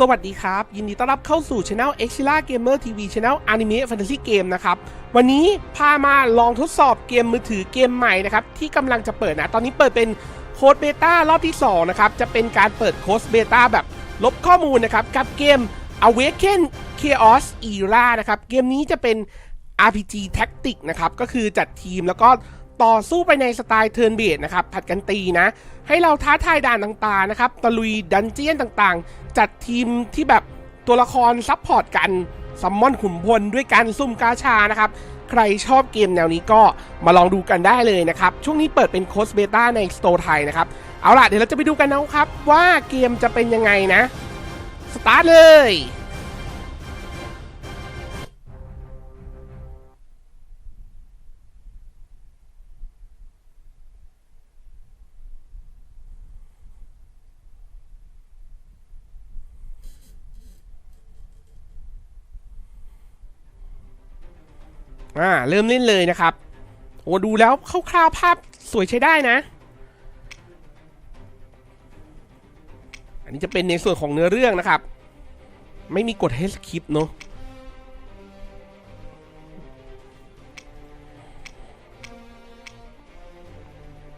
สวัสดีครับ ยินดีต้อนรับเข้าสู่ช anel e x i l a Gamer TV Channel Anime Fantasy Game นะครับ วันนี้พามาลองทดสอบเกมมือถือเกมใหม่นะครับ ที่กำลังจะเปิดนะ ตอนนี้เปิดเป็นโค้ดเบต้ารอบที่ 2 นะครับ จะเป็นการเปิดโค้ดเบต้าแบบลบข้อมูลนะครับ กับเกม Awaken Chaos Era นะครับ เกมนี้จะเป็น RPG Tactic นะครับ ก็คือจัดทีมแล้วก็ ต่อสู้ไปในสไตล์เทิร์นเบดนะครับผัดกันตีนะ ให้เราท้าทายด่านต่างๆนะครับตะลุยดันเจียนต่างๆ จัดทีมที่แบบตัวละครซับพอร์ตกันซัมมอนขุนพลด้วยการซุ่มกาชานะครับ ใครชอบเกมแนวนี้ก็มาลองดูกันได้เลยนะครับ ช่วงนี้เปิดเป็นโค้ดเบต้าในสโตร์ไทยนะครับ เอาล่ะ เดี๋ยวเราจะไปดูกันนะครับ ว่าเกมจะเป็นยังไงนะ สตาร์ทเลย อ่าเริ่มเล่นเลยนะครับ โอ้ดูแล้วคร่าวๆภาพสวยใช้ได้นะ อันนี้จะเป็นในส่วนของเนื้อเรื่องนะครับ ไม่มีกดให้สคริปเนอะ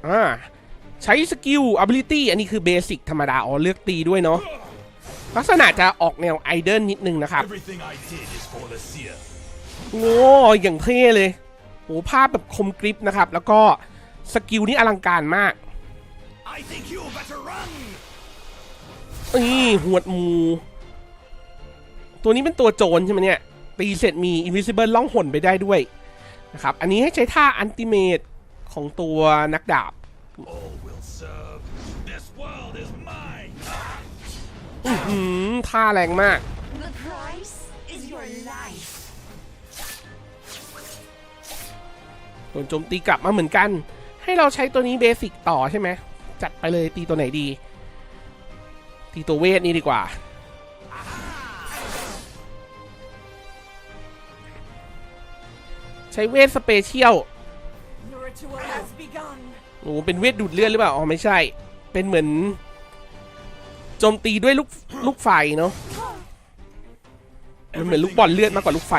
อ่าใช้สกิล ability อันนี้คือเบสิกธรรมดาอ๋อเลือกตีด้วยเนาะลักษณะจะออกแนวไอเดิลนิดนึงนะครับ Everything I did is for the seer. โอ้อย่างเท่เลยโอ้ภาพแบบคมกริปนะครับ แล้วก็สกิลนี่อลังการมาก I think you better run. นี่หวดหมู ตัวนี้เป็นตัวโจรใช่ไหมเนี่ย ตีเสร็จมี Invisible ล่องหนไปได้ด้วยนะครับ อันนี้ให้ใช้ท่าอันติเมตของตัวนักดาบ All will serve. This world is mine. อืมท่าแรงมาก โดนโจมตีกลับมาเหมือนกัน ให้เราใช้ตัวนี้เบสิกต่อใช่ไหม จัดไปเลยตีตัวไหนดี ตีตัวเวทนี้ดีกว่า ใช้เวทสเปเชียลโอ้เป็นเวทดูดเลือดหรือเปล่า อ๋อ ไม่ใช่ เป็นเหมือน โจมตีด้วยลูกลูกไฟเนาะมันเหมือนลูกบอลเลือดมากกว่าลูกไฟ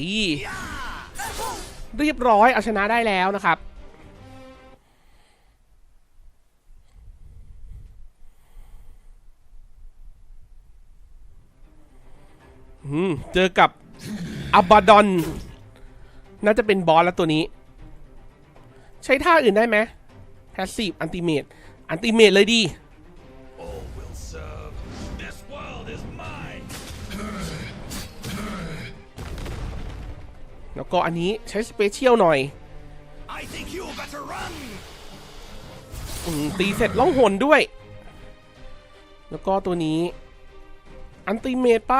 ตีเรียบร้อยเอาชนะได้แล้วนะครับเจอกับอับบาดอน น่าจะเป็นบอสแล้วตัวนี้ ใช้ท่าอื่นได้ไหมแพสซีฟอันติเมตอันติเมตเลยดี แล้วก็อันนี้ใช้สเปเชียลหน่อย I think you better run. อืมตีเสร็จล่องหนด้วย แล้วก็ตัวนี้ อันติเมตไป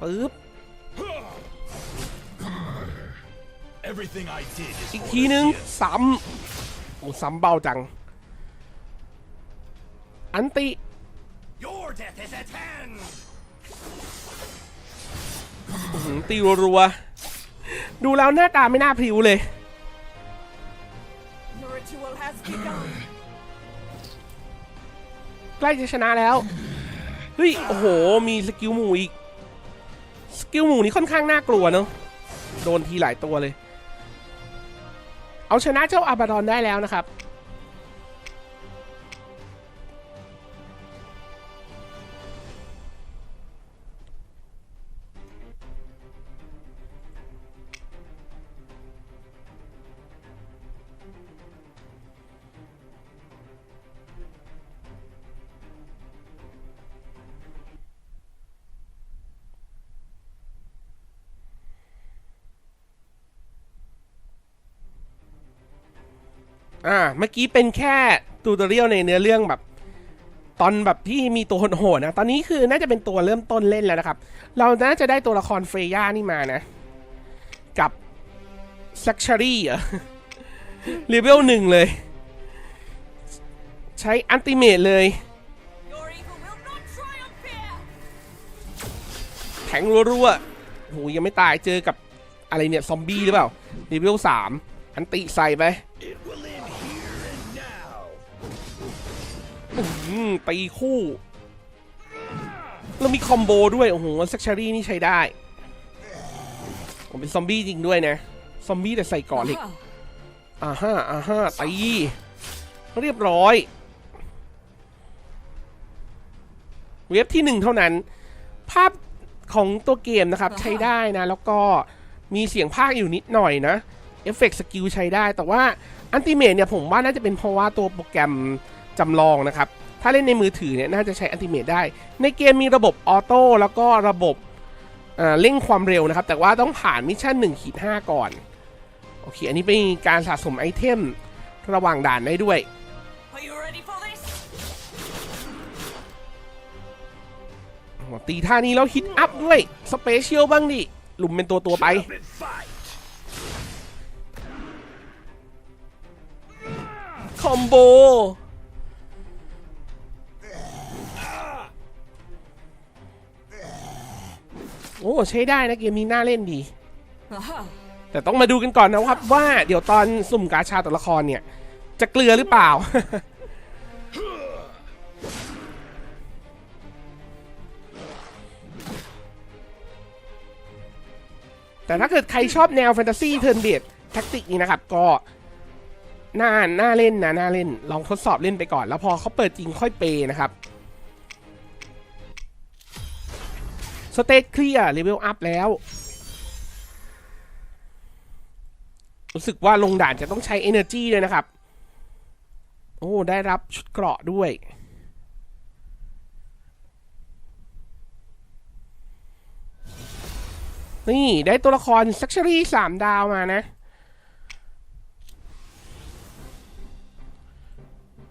Do you อีก for ที the นึง seer. ซ้ำโอ้ซ้ำเบาจัง อันติ Your death is at hand. อื้อหือตีรัวๆดูแล้วหน้าตาไม่น่าพริ้วเลย The ritual has begun. ใกล้จะชนะแล้ว เฮ้ย โอ้โห มีสกิลหมูอีก สกิลหมูนี่ค่อนข้างน่ากลัวเนอะโดนทีหลายตัวเลย เอาชนะเจ้าอาบาดอนได้แล้วนะครับ อ่าเมื่อกี้เป็นแค่ตูตอเรียลในเนื้อเรื่องแบบ ตอนแบบที่มีตัวโหดนะ ตอนนี้คือน่าจะเป็นตัวเริ่มต้นเล่นแล้วนะครับ เราน่าจะได้ตัวละครเฟรย่านี่มานะ กับ s ักช r รี่เหรอเลเวลหนึ่งเลย ใช้อันติเมตเลย Your evil will not triumph here. แทงรัวๆโหยังไม่ตายเจอกับอะไรเนี่ย ซอมบี้หรือเปล่าเลเวลสามอันติใส่ไป อืมตีคู่แล้วมีคอมโบด้วย โอ้โหซักชารีนี่ใช้ได้ ผมเป็นซอมบี้จริงด้วยนะ ซอมบี้แต่ใส่ก่อนเหล็กอ่าฮะอ่าฮะตีเรียบร้อย เว็บที่หนึ่งเท่านั้น ภาพของตัวเกมนะครับ ใช้ได้นะ แล้วก็มีเสียงภาคอยู่นิดหน่อยนะ เอฟเฟกต์สกิลใช้ได้ แต่ว่าอันติเมตเนี่ยผมว่าน่าจะเป็นเพราะว่าตัวโปรแกรม จำลองนะครับ ถ้าเล่นในมือถือเนี่ยน่าจะใช้อันติเมตได้ ในเกมมีระบบออโต้แล้วก็ระบบเร่งความเร็วนะครับ แต่ว่าต้องผ่านมิชชั่น1ขีด5ก่อน โอเค อันนี้เป็นการสะสมไอเทมระหว่างด่านได้ด้วย ตีท่านี้แล้วฮิตอัพด้วย สเปเชียลบ้างดิ หลุมเป็นตัวตัวไป คอมโบ โอ้ใช้ได้นะเกมนี้น่าเล่นดี Aha. แต่ต้องมาดูกันก่อนนะครับว่าเดี๋ยวตอนสุ่มกาชาตัวละครเนี่ย จะเกลือหรือเปล่า แต่ถ้าเกิดใครชอบแนวแฟนตาซีเทิร์นเบดแท็กติกนี้นะครับ ก็น่าน่าเล่นนะน่าเล่นลองทดสอบเล่นไปก่อน แล้วพอเขาเปิดจริงค่อยเปย์นะครับ สเตตเคลียร์เลเวลอัพแล้ว รู้สึกว่าลงด่านจะต้องใช้ Energy ด้วยนะครับ โอ้ ได้รับชุดเกราะด้วย นี่ได้ตัวละครซักช r รี่สามดาวมานะ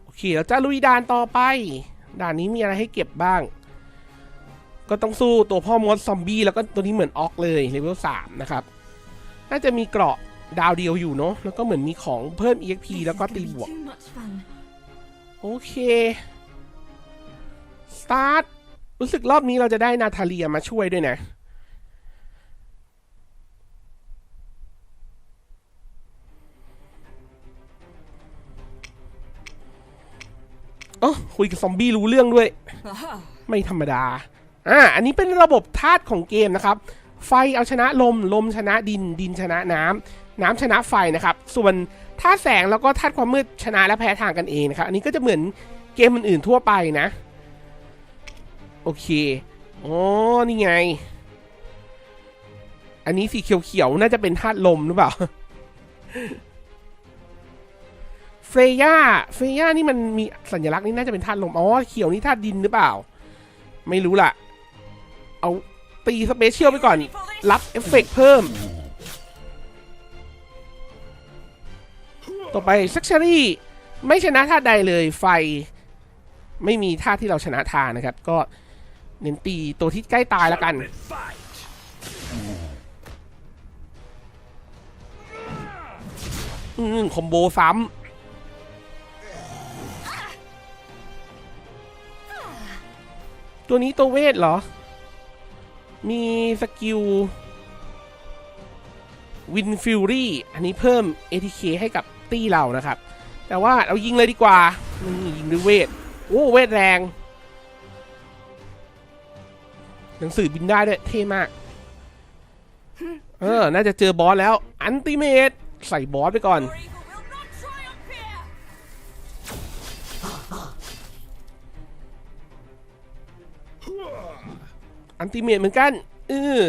โอเค เราจะลุยด่านต่อไป ด่านนี้มีอะไรให้เก็บบ้าง ก็ต้องสู้ตัวพ่อมดซอมบี้แล้วก็ตัวนี้เหมือนออกเลยเลเวล3นะครับน่าจะมีเกราะดาวเดียวอยู่เนาะแล้วก็เหมือนมีของเพิ่ม EXP แล้วก็ตีบวก โอเค สตาร์ท รู้สึกรอบนี้เราจะได้นาทาเลียมาช่วยด้วยนะเออคุยกับซอมบี้รู้เรื่องด้วย ไม่ธรรมดา อ่าอันนี้เป็นระบบธาตุของเกมนะครับ ไฟเอาชนะลม ลมชนะดิน ดินชนะน้ำน้ำชนะไฟนะครับ ส่วนธาตุแสงแล้วก็ธาตุความมืดชนะและแพ้ทางกันเองนะครับ อันนี้ก็จะเหมือนเกมอื่นๆทั่วไปนะ โอเคอ๋อนี่ไง อันนี้สีเขียวๆน่าจะเป็นธาตุลมหรือเปล่าเฟรย่าเฟรย่านี่มันมีสัญลักษณ์นี่น่าจะเป็นธาตุลม อ๋อ เขียวนี่ธาตุดินหรือเปล่า ไม่รู้ล่ะ เอาตีสเปเชียลไปก่อน รับเอฟเฟกต์เพิ่ม ต่อไปซักช r รี่ไม่ชนะท่าใดเลยไฟ ไม่มีท่าที่เราชนะทานะครับ ก็เน้นตีตัวที่ใกล้ตายแล้วกัน อืมคอมโบซ้ำตัวนี้ตัวเวทเหรอ มีสกิลวินฟิลรี่อันนี้เพิ่ม ATK ให้กับตี้เรานะครับ แต่ว่าเรายิงเลยดีกว่านี่ยิงด้วยเวท โอ้ เวทแรง หนังสือบินได้ด้วย เท่มาก เออ น่าจะเจอบอสแล้ว อันติเมตใส่บอสไปก่อน อันติเมตเหมือนกันเออ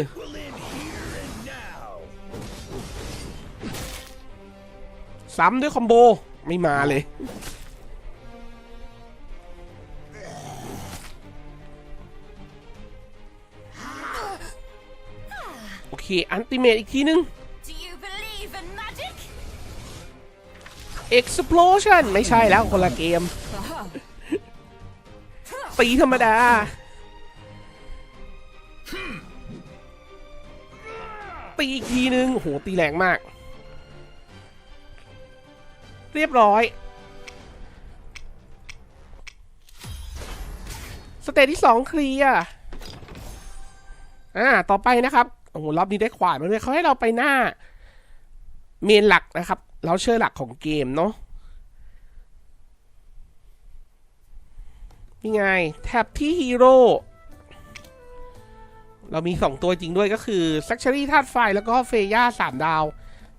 ซ้ำด้วยคอมโบ ไม่มาเลย โอเค อันติเมตอีกทีนึง explosion ไม่ใช่แล้วคนละเกม ตีธรรมดา นึง โอ้โห ตีแรงมาก เรียบร้อย สเตจที่2เคลียร์อ่า ต่อไปนะครับ โอ้โห รอบนี้ได้ขวานมาด้วยเขาให้เราไปหน้า เมนหลักนะครับ เราเชื่อหลักของเกมเนาะนี่ไง แท็บที่ฮีโร่ เรามี 2 ตัวจริงด้วยก็คือ s ั c ช u รี่ธาตุไฟแล้วก็เฟย่า3ดาว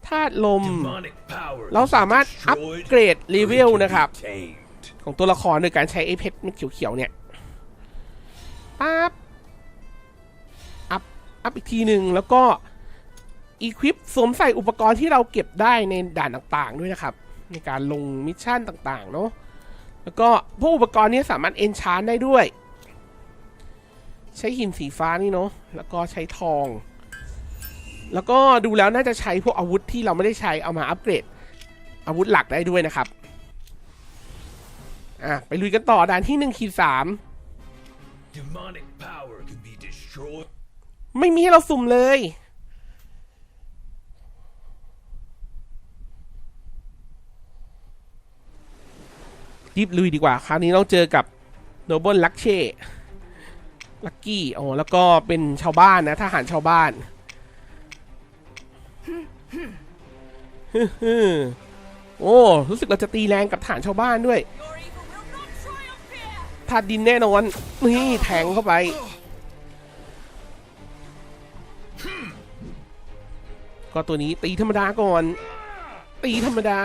ธาตุลม Demonic power เราสามารถอัป destroyed เกรดเลเวล or นะครับ tamed. ของตัวละครโดยการใช้ไอ้เพชรเม็ดเขียวๆเนี่ยปั๊บอัพอัพอีกทีหนึ่งแล้วก็อีควิปสวมใส่อุปกรณ์ที่เราเก็บได้ในด่านต่างๆด้วยนะครับ ในการลงมิชชั่นต่างๆเนาะแล้วก็พวกอุปกรณ์นี้สามารถเอนชานได้ด้วย ใช้หินสีฟ้านี่เนาะแล้วก็ใช้ทอง แล้วก็ดูแล้วน่าจะใช้พวกอาวุธที่เราไม่ได้ใช้เอามาอัปเกรด อาวุธหลักได้ด้วยนะครับอะไปลุยกันต่อด่านที่หนึ่งขีดสาม Demonic power can be destroyed. ไม่มีให้เราสุ่มเลย รีบลุยดีกว่า คราวนี้เราเจอกับโนเบิลลักเช่ ลักกี้โอ๋อแล้วก็เป็นชาวบ้านนะทหารชาวบ้านโอ้รู้สึกเราจะตีแรงกับฐานชาวบ้านด้วย Your evil will not triumph here. ธาตุดินแน่นอนนี่แทงเข้าไปก็ตัวนี้ตีธรรมดาก่อน ตีธรรมดา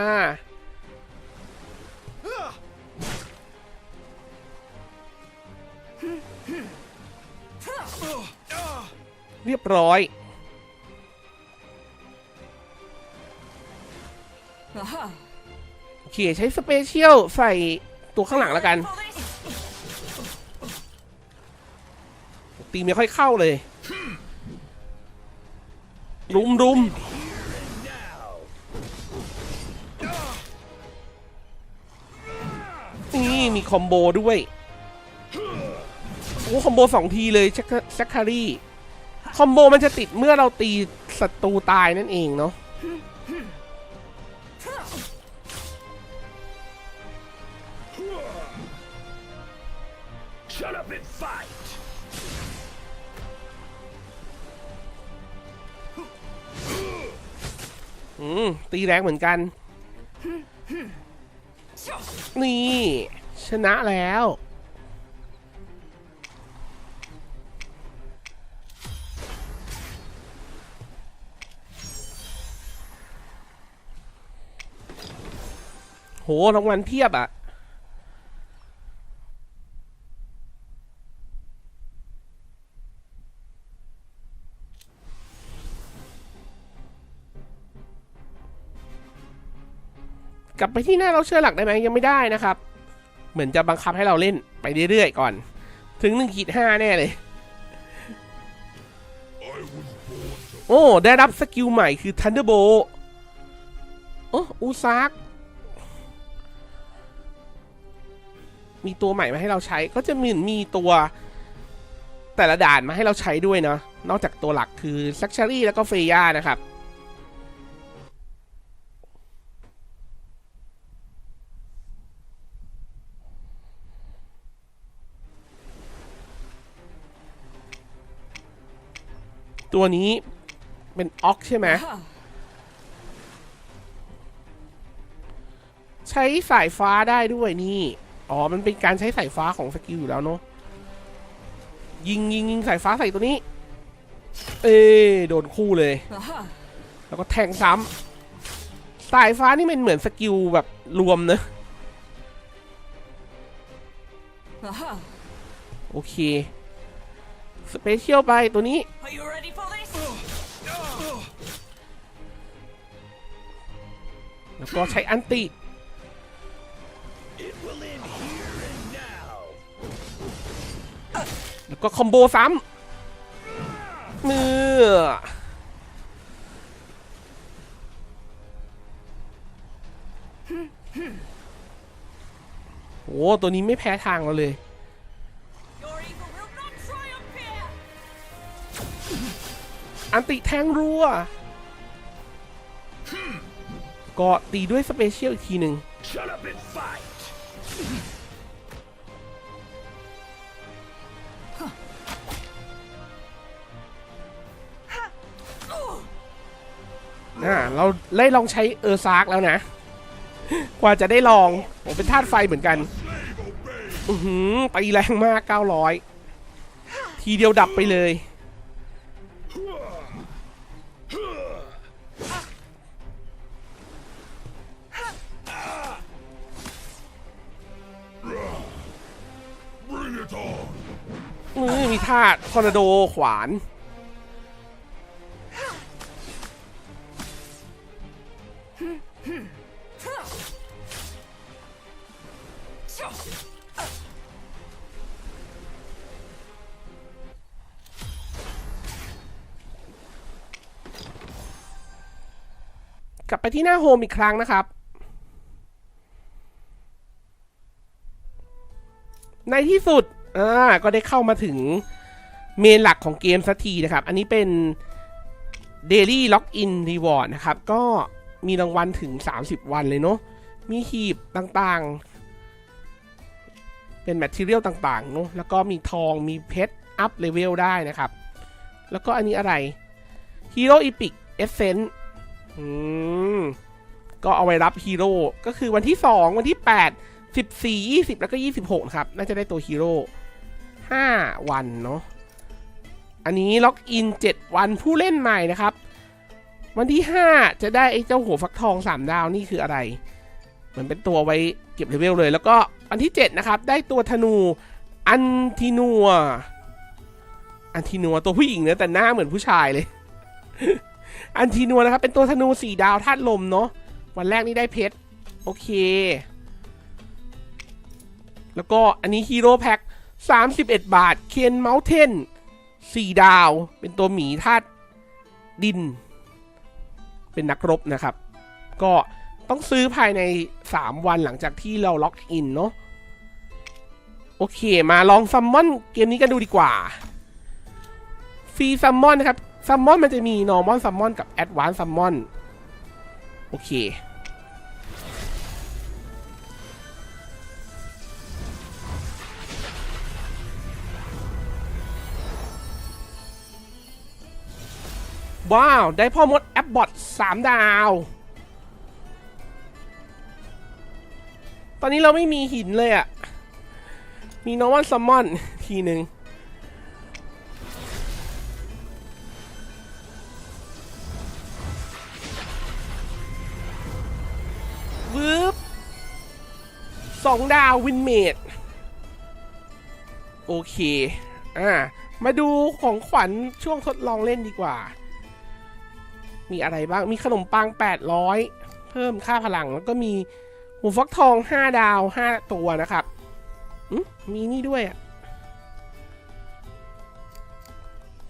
เรียบร้อย Aha. โอเค ใช้สเปเชียลใส่ตัวข้างหลังแล้วกัน ตีไม่ค่อยเข้าเลย รุมรุมนี่มีคอมโบด้วย โอ้ คอมโบสองทีเลยแซคคารี คอมโบมันจะติดเมื่อเราตีศัตรูตายนั่นเองเนาะอืม ตีแรงเหมือนกัน นี่ ชนะแล้ว รางวัลเพียบอะกลับไปที่หน้าเราเชื่อหลักได้ไหมยังไม่ได้นะครับ เหมือนจะบังคับให้เราเล่นไปเรื่อยๆก่อน ถึงหนึ่งขีดห้าแน่เลย โอ้ ได้รับสกิลใหม่คือ Thunderbolt โอ้อูซาก มีตัวใหม่มาให้เราใช้ ก็จะมีมีตัวแต่ละด่านมาให้เราใช้ด้วยเนาะนอกจากตัวหลักคือ s ั c ช u รี่แล้วก็เฟย่านะครับตัวนี้เป็นออกใช่ไหมใช้สายฟ้าได้ด้วยนี่ อ๋อ มันเป็นการใช้สายฟ้าของสกิลอยู่แล้วเนาะ ยิงยิงยิงสายฟ้าใส่ตัวนี้ เอ้โดนคู่เลย Aha. แล้วก็แทงซ้ำสายฟ้านี่มันเหมือนสกิลแบบรวมเนอะ Aha. โอเค สเปเชียลไปตัวนี้ Are you ready for this? แล้วก็ใช้อันติ แล้วก็คอมโบซ้ำเมื่อโอ้ตัวนี้ไม่แพ้ทางเราเลยอันติแทงรัว ก็ตีด้วยสเปเชียลอีกทีหนึ่ง อ่าเราได้ลองใช้เออร์ซาร์กแล้วนะ กว่าจะได้ลอง ผมเป็นธาตุไฟเหมือนกัน อือหือตีแรงมาก 900 ทีเดียวดับไปเลยมือมีท่าทอร์นาโดขวาน กลับไปที่หน้าโฮมอีกครั้งนะครับ ในที่สุด อ่า ก็ได้เข้ามาถึงเมนหลักของเกมสักทีนะครับ อันนี้เป็น Daily Login Reward นะครับ ก็ มีรางวัลถึง 30 วันเลยเนาะ มีหีบต่างๆ เป็นแมทเทียลต่างๆเนาะ แล้วก็มีทอง มีเพชร อัพเลเวลได้นะครับ แล้วก็อันนี้อะไร Hero Epic Essence อืมก็เอาไว้รับฮีโร่ ก็คือวันที่ 2 วันที่ 8 14 20 แล้วก็ 26 ครับ น่าจะได้ตัวฮีโร่5วันเนาะ อันนี้ล็อกอิน 7 วันผู้เล่นใหม่นะครับ วันที่ 5 จะได้ไอ้เจ้าหัวฟักทอง 3 ดาวนี่คืออะไร เหมือนเป็นตัวไว้เก็บเลเวลเลย แล้วก็วันที่ 7 นะครับ ได้ตัวธนูอันทินัว อันทินัวตัวผู้หญิงเนะแต่หน้าเหมือนผู้ชายเลย อันทินัวนะครับ เป็นตัวธนู4ดาวธาตุลมเนาะวันแรกนี่ได้เพชรโอเค แล้วก็อันนี้ฮีโร่แพ็ค31 บาท เคนเม u เทน4ดาว เป็นตัวหมีธาตุดิน เป็นนักรบนะครับ ก็ต้องซื้อภายใน 3 วันหลังจากที่เราล็อกอินเนาะโอเค มาลองซัมมอนเกมนี้กันดูดีกว่าฟรีซัมมอนนะครับซัมมอนมันจะมี normal ซัมมอนกับ advanced ซัมมอนโอเค ว้าว ได้พ่อมดแอปบอทสามดาว ตอนนี้เราไม่มีหินเลยอะมีนอวันซัมมอนทีหนึ่งวืบสองดาววินเมดโอเค อ่า มาดูของขวัญช่วงทดลองเล่นดีกว่า มีอะไรบ้าง มีขนมปัง 800 เพิ่มค่าพลัง แล้วก็มีหูฟักทอง 5 ดาว 5 ตัวนะครับอืมมีนี่ด้วยอะ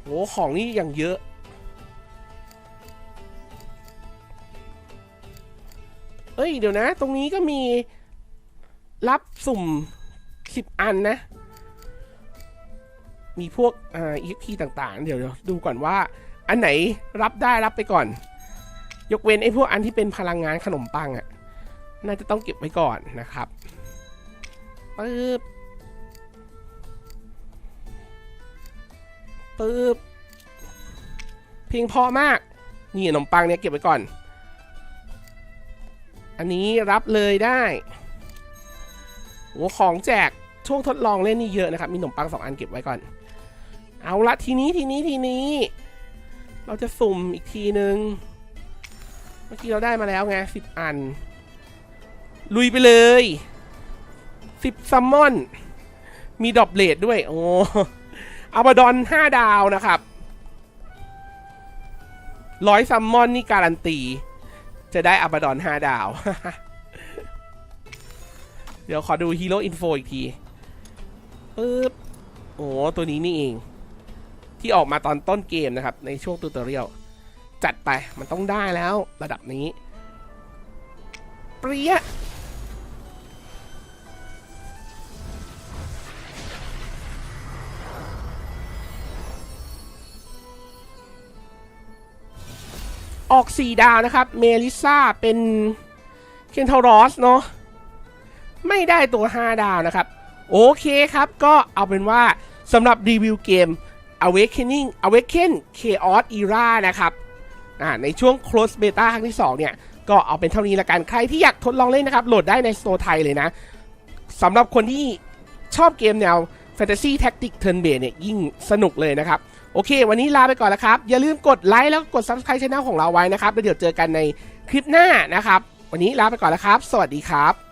โหของนี่อย่างเยอะ เอ้ย เดี๋ยวนะ ตรงนี้ก็มีรับสุ่ม 10 อันนะ มีพวกอ่า EXP ต่างๆ เดี๋ยวเดี๋ยวดูก่อนว่า อันไหนรับได้รับไปก่อน ยกเว้นไอ้พวกอันที่เป็นพลังงานขนมปังอะ่ะ น่าจะต้องเก็บไว้ก่อนนะครับปึ๊บปึ๊บเพียงพอมาก นี่ขนมปังเนี่ยเก็บไว้ก่อน อันนี้รับเลยได้โอ้ของแจกช่วงทดลองเล่นนี่เยอะนะครับ มีขนมปังสองอันเก็บไว้ก่อน เอาละทีนี้ทีนี้ทีนี้ เราจะสุ่มอีกทีนึง เมื่อกี้เราได้มาแล้วไงสิบอัน ลุยไปเลยสิบซัมมอน มีดอปเลดด้วย โอ้อาบดอนห้าดาวนะครับร้อยซัมมอนนี่การันตี จะได้อาบดอนห้าดาว เดี๋ยวขอดูฮีโร่อินโฟอีกทีปึ๊บโอ้ตัวนี้นี่เอง ที่ออกมาตอนต้นเกมนะครับ ในช่วงตูเตอเรียลจัดไปมันต้องได้แล้วระดับนี้ เปรี้ยออก 4 ดาวนะครับ เมลิซ่าเป็นเคนทารอสเนาะไม่ได้ตัว 5 ดาวนะครับ โอเคครับก็เอาเป็นว่าสำหรับรีวิวเกม Awakening Awaken Chaos Era นะครับในช่วง close beta ครั้งที่ 2 เนี่ย ก็เอาเป็นเท่านี้ละกัน ใครที่อยากทดลองเล่นนะครับ โหลดได้ในสโตร์ไทยเลยนะสำหรับคนที่ชอบเกมแนว Fantasy Tactic Turn Based เนี่ย ยิ่งสนุกเลยนะครับ โอเค วันนี้ลาไปก่อนแล้วครับ อย่าลืมกดไลค์แล้วกด Subscribe Channel ของเราไว้นะครับ แล้วเดี๋ยวเจอกันในคลิปหน้านะครับ วันนี้ลาไปก่อนแล้วครับ สวัสดีครับ